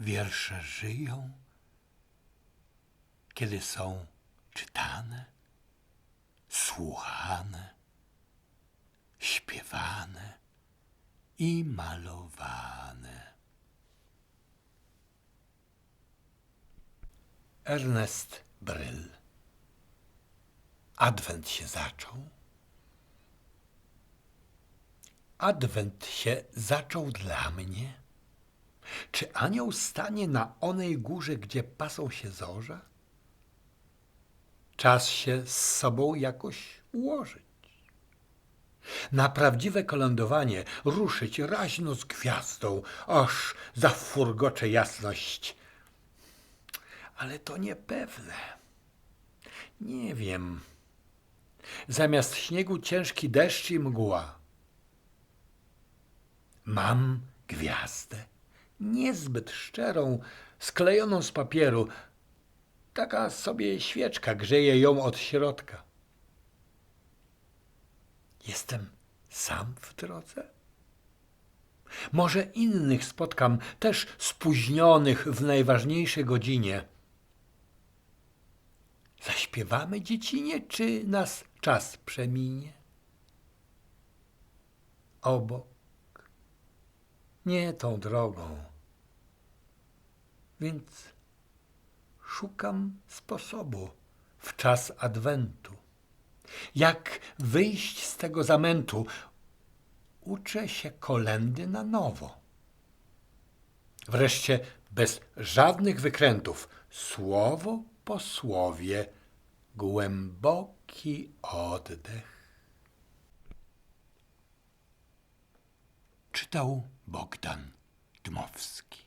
Wiersze żyją, kiedy są czytane, słuchane, śpiewane i malowane. Ernest Bryl. Adwent się zaczął. Adwent się zaczął dla mnie. Czy anioł stanie na onej górze, gdzie pasą się zorza? Czas się z sobą jakoś ułożyć. Na prawdziwe kolędowanie ruszyć raźno z gwiazdą, aż zafurgocze jasność. Ale to niepewne. Nie wiem. Zamiast śniegu ciężki deszcz i mgła. Mam gwiazdę, niezbyt szczerą, sklejoną z papieru. Taka sobie świeczka grzeje ją od środka. Jestem sam w drodze? Może innych spotkam, też spóźnionych w najważniejszej godzinie. Zaśpiewamy dziecinie, czy nas czas przeminie? Obok, nie tą drogą, więc szukam sposobu w czas adwentu. Jak wyjść z tego zamętu? Uczę się kolendy na nowo. Wreszcie bez żadnych wykrętów, słowo po słowie, głęboki oddech. Czytał Bogdan Dmowski.